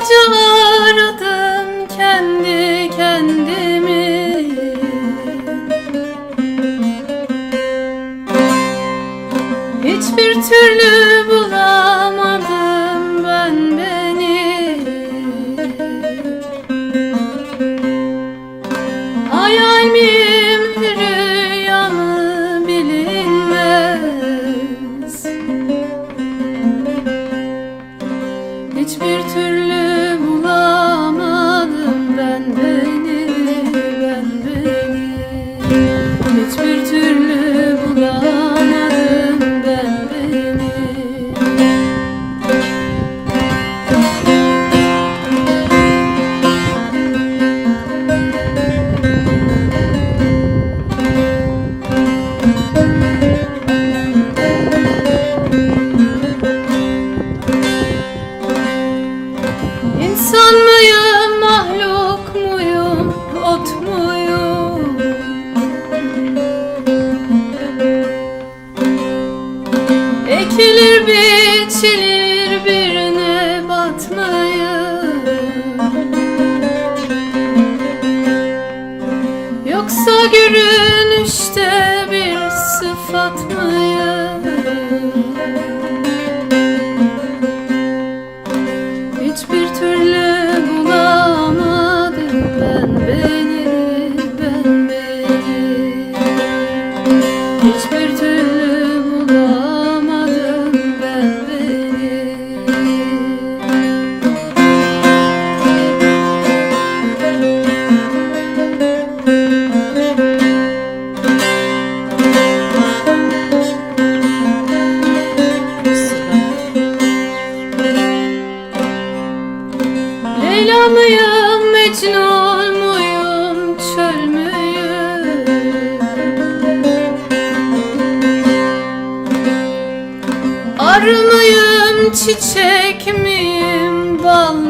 Yıllarca aradım kendi kendimi. Hiçbir türlü bulamadım ben beni. Hayal miyim rüya mı bilinmez. Hiçbir türlü Ekilir biçilir birine batmayım Yoksa görünüşte bir sıfat mıyım? Leyla mıyım, Mecnun muyum, çöl müyüm? Arı mıyım, çiçek miyim, bal?